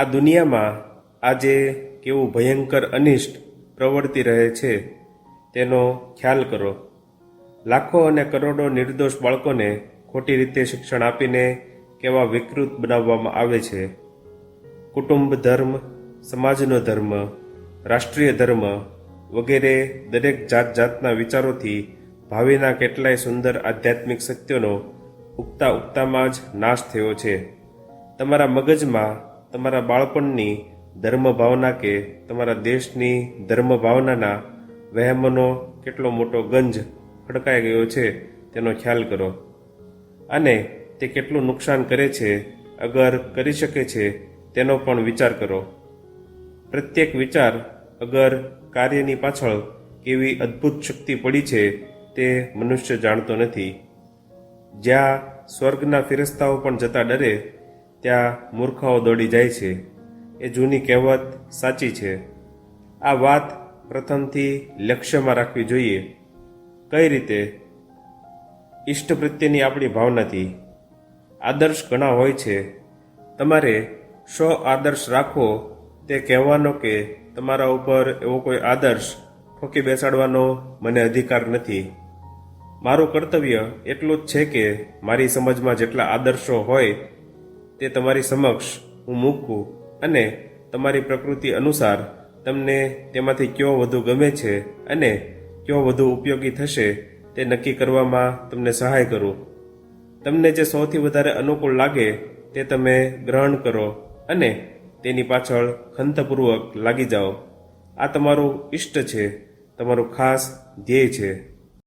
આ દુનિયામાં આજે કેવું ભયંકર અનિષ્ટ પ્રવર્તી રહે છે તેનો ખ્યાલ કરો. લાખો અને કરોડો નિર્દોષ બાળકોને ખોટી રીતે શિક્ષણ આપીને કેવા વિકૃત બનાવવામાં આવે છે. કુટુંબ ધર્મ, સમાજનો ધર્મ, રાષ્ટ્રીય ધર્મ વગેરે દરેક જાત જાતના વિચારોથી ભાવિના કેટલાય સુંદર આધ્યાત્મિક સત્યોનો ઉગતા ઉગતામાં જ નાશ થયો છે. તમારા મગજમાં તમારા બાળપણની ધર્મ ભાવના કે તમારા દેશની ધર્મ ભાવનાના વહેમનો કેટલો મોટો ગંજ ખડકાઈ ગયો છે તેનો ખ્યાલ કરો. અને તે કેટલું નુકસાન કરે છે, અગર કરી શકે છે, તેનો પણ વિચાર કરો. પ્રત્યેક વિચાર અગર કાર્યની પાછળ કેવી અદ્ભુત શક્તિ પડી છે તે મનુષ્ય જાણતો નથી. જ્યાં સ્વર્ગના ફિરસ્તાઓ પણ જતા ડરે ત્યાં મૂર્ખાઓ દોડી જાય છે. એ જૂની કહેવત સાચી છે. આ વાત પ્રથમથી લક્ષ્યમાં રાખવી જોઈએ. કઈ રીતે? ઈષ્ટ પ્રત્યેની આપણી ભાવનાથી આદર્શ ઘણા હોય છે. તમારે શો આદર્શ રાખવો, તે કહેવાનો કે તમારા ઉપર એવો કોઈ આદર્શ ઠોકી બેસાડવાનો મને અધિકાર નથી. મારું કર્તવ્ય એટલું જ છે કે મારી સમજમાં જેટલા આદર્શો હોય તે તમારી સમક્ષ હું મૂકું અને તમારી પ્રકૃતિ અનુસાર તમને તેમાંથી કયો વધુ ગમે છે અને કયો વધુ ઉપયોગી થશે તે નક્કી કરવામાં તમને સહાય કરું. તમને જે સૌથી વધારે અનુકૂળ લાગે તે તમે ગ્રહણ કરો અને તેની પાછળ ખંતપૂર્વક લાગી જાઓ. આ તમારું ઇષ્ટ છે, તમારું ખાસ ધ્યેય છે.